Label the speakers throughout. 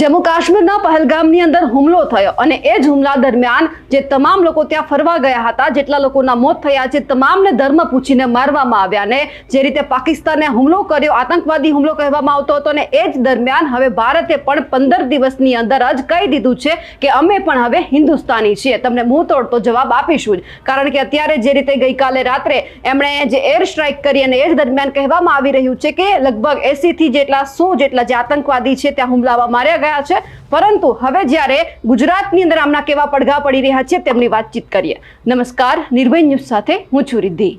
Speaker 1: જમ્મુ કાશ્મીરના પહેલગામની અંદર હુમલો થયો અને એ જ હુમલા દરમિયાન જે તમામ લોકો ત્યાં ફરવા ગયા હતા, જેટલા લોકોના મોત થયા છે, તમામને ધર્મ પૂછીને મારવામાં આવ્યા ને જે રીતે પાકિસ્તાને હુમલો કર્યો, આતંકવાદી હુમલો કહેવામાં આવતો હતો ને એ જ દરમિયાન હવે ભારતે પણ પંદર દિવસની અંદર જ કહી દીધું છે કે અમે પણ હવે હિન્દુસ્તાની છીએ. તમને મુંહ તોડતો જવાબ આપીશું જ. કારણ કે અત્યારે જે રીતે ગઈકાલે રાત્રે એમણે જે એર સ્ટ્રાઇક કરી અને એ જ દરમિયાન કહેવામાં આવી રહ્યું છે કે લગભગ એસીથી જેટલા સો જેટલા જે આતંકવાદી છે ત્યાં હુમલામાં માર્યા ગયા છે. પરંતુ હવે જ્યારે ગુજરાતની અંદર આમના કેવા પડઘા પડી રહ્યા છે તેમની વાતચીત કરીએ. નમસ્કાર, નિર્ભય ન્યૂઝ સાથે હું છું રિદ્ધિ.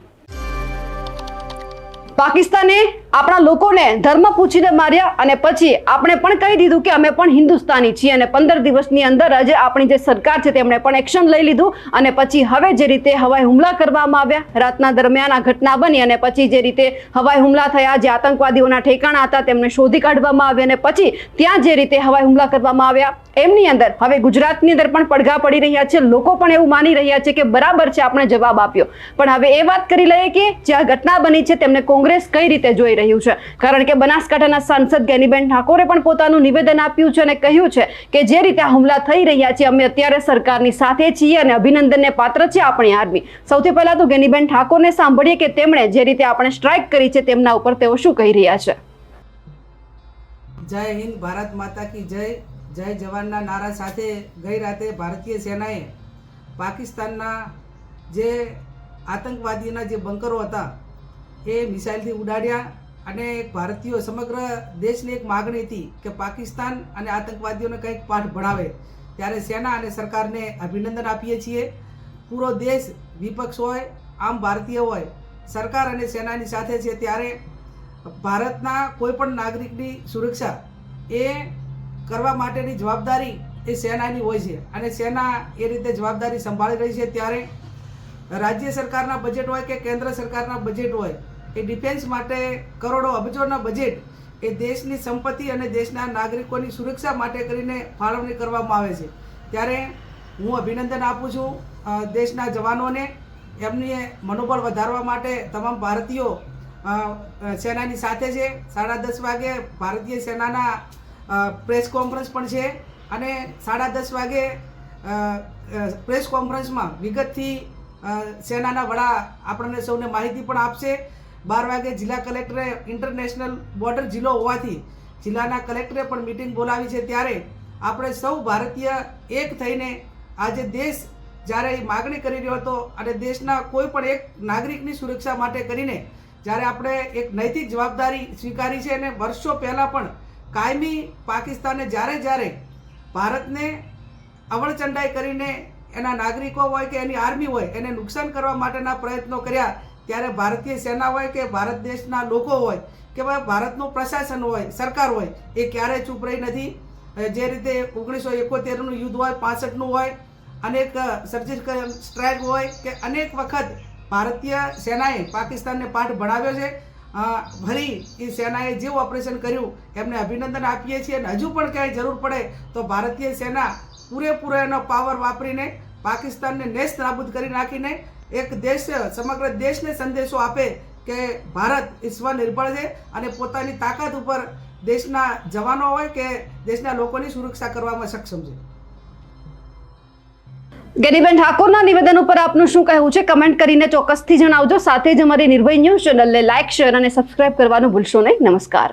Speaker 1: પાકિસ્તાને આપણા લોકોને ધર્મ પૂછીને માર્યા અને પછી આપણે પણ કહી દીધું કે અમે પણ હિન્દુસ્તાની છીએ અને પંદર દિવસની અંદર જ આપણી જે સરકાર છે તેમણે પણ એક્શન લઈ લીધું અને પછી હવે જે રીતે હવાઈ હુમલા કરવામાં આવ્યા, રાતના દરમિયાન આ ઘટના બની અને પછી જે રીતે હવાઈ હુમલા થયા, જે આતંકવાદીઓના ઠેકાણા હતા, તેમને શોધી કાઢવામાં આવ્યા અને પછી ત્યાં જે રીતે હવાઈ હુમલા કરવામાં આવ્યા, એમની અંદર હવે ગુજરાતની અંદર પણ પડઘા પડી રહ્યા છે, લોકો પણ એવું માની રહ્યા છે કે બરાબર છે, આપણે જવાબ આપ્યો. પણ હવે એ વાત કરી લઈએ કે જે આ ઘટના બની છે, તેમને કોંગ્રેસ કઈ રીતે જોઈ રહ્યું છે. કારણ કે બનાસકાંઠાના સાંસદ ગેનીબેન ઠાકોરે પણ પોતાનું નિવેદન આપ્યું છે અને કહ્યું છે કે જે રીતે હુમલા થઈ રહ્યા છે, અમે અત્યારે સરકારની સાથે છીએ અને અભિનંદનને પાત્ર છે આપણી આર્મી. સૌથી પહેલા તો ગેનીબેન ઠાકોરને સાંભળીએ કે તેમણે જે રીતે આપણે સ્ટ્રાઇક કરી છે તેમના ઉપર તેઓ શું કહી રહ્યા છે?
Speaker 2: જય હિન્દ, ભારત માતા કી જય. જય જવાનના નારા સાથે ગઈ રાતે ભારતીય સેનાએ પાકિસ્તાનના જે આતંકવાદીના જે બંકરો હતા, એ મિસાઇલથી ઉડાડ્યા. અને ભારતીયો સમગ્ર દેશની એક માગણી હતી કે પાકિસ્તાન અને આતંકવાદીઓને કંઈક પાઠ ભણાવે, ત્યારે સેના અને સરકારને અભિનંદન આપીએ છીએ. પૂરો દેશ વિપક્ષ હોય, આમ ભારતીય હોય, સરકાર અને સેનાની સાથે છે ત્યારે ભારતના કોઈપણ નાગરિકની સુરક્ષા એ કરવા માટેની જવાબદારી એ સેનાની હોય છે અને સેના એ રીતે જવાબદારી સંભાળી રહી છે ત્યારે રાજ્ય સરકારના બજેટ હોય કે કેન્દ્ર સરકારના બજેટ હોય એ ડિફેન્સ માટે કરોડો અબજોના બજેટ એ દેશની સંપત્તિ અને દેશના નાગરિકોની સુરક્ષા માટે કરીને ફાળવણી કરવામાં આવે છે. ત્યારે હું અભિનંદન આપું છું દેશના જવાનોને, એમની મનોબળ વધારવા માટે તમામ ભારતીયો સેનાની સાથે છે. સાડા દસ વાગે ભારતીય સેનાના પ્રેસ કોન્ફરન્સ પણ છે અને સાડા દસ વાગે પ્રેસ કોન્ફરન્સમાં વિગતથી સેનાના વડા આપણને સૌને માહિતી પણ આપશે. બાર વાગે જિલ્લા કલેક્ટરે ઇન્ટરનેશનલ બોર્ડર જિલ્લો હોવાથી જિલ્લાના કલેક્ટરે પણ મિટિંગ બોલાવી છે ત્યારે આપણે સૌ ભારતીય એક થઈને આજે દેશ જ્યારે એ માગણી કરી રહ્યો હતો અને દેશના કોઈ પણ એક નાગરિકની સુરક્ષા માટે કરીને જ્યારે આપણે એક નૈતિક જવાબદારી સ્વીકારી છે અને વર્ષો પહેલાં પણ કાયમી પાકિસ્તાને જ્યારે જ્યારે ભારતને અવળચંડાઈ કરીને એના નાગરિકો હોય કે એની આર્મી હોય એને નુકસાન કરવા માટેના પ્રયત્નો કર્યા ત્યારે ભારતીય સેના હોય કે ભારત દેશના લોકો હોય કે ભાઈ ભારતનું પ્રશાસન હોય, સરકાર હોય, એ ક્યારેય ચૂપ રહી નથી. જે રીતે ઓગણીસો એકોતેરનું યુદ્ધ હોય, પાસઠનું હોય, અનેક સર્જિકલ સ્ટ્રાઇક હોય કે અનેક વખત ભારતીય સેનાએ પાકિસ્તાનને પાઠ ભણાવ્યો છે. ભરી એ સેનાએ જે ઓપરેશન કર્યું, એમને અભિનંદન આપીએ છીએ અને હજુ પણ ક્યાંય જરૂર પડે તો ભારતીય સેના પૂરેપૂરો એનો પાવર વાપરીને પાકિસ્તાનને નેસ્ત નાબૂદ કરી નાખીને એક દેશ, સમગ્ર દેશને સંદેશો આપે કે ભારત એ સ્વનિર્ભર છે અને પોતાની તાકાત ઉપર દેશના જવાનો હોય કે દેશના લોકોની સુરક્ષા કરવામાં સક્ષમ છે.
Speaker 1: ગેનીબેન ઠાકોરના નિવેદન ઉપર આપનું શું કહેવું છે? કમેન્ટ કરીને ચોક્કસથી જણાવજો. સાથે જ અમારી નિર્ભય ન્યૂઝ ચેનલને લાઇક શેર અને સબસ્ક્રાઇબ કરવાનું ભૂલશો નહીં. નમસ્કાર.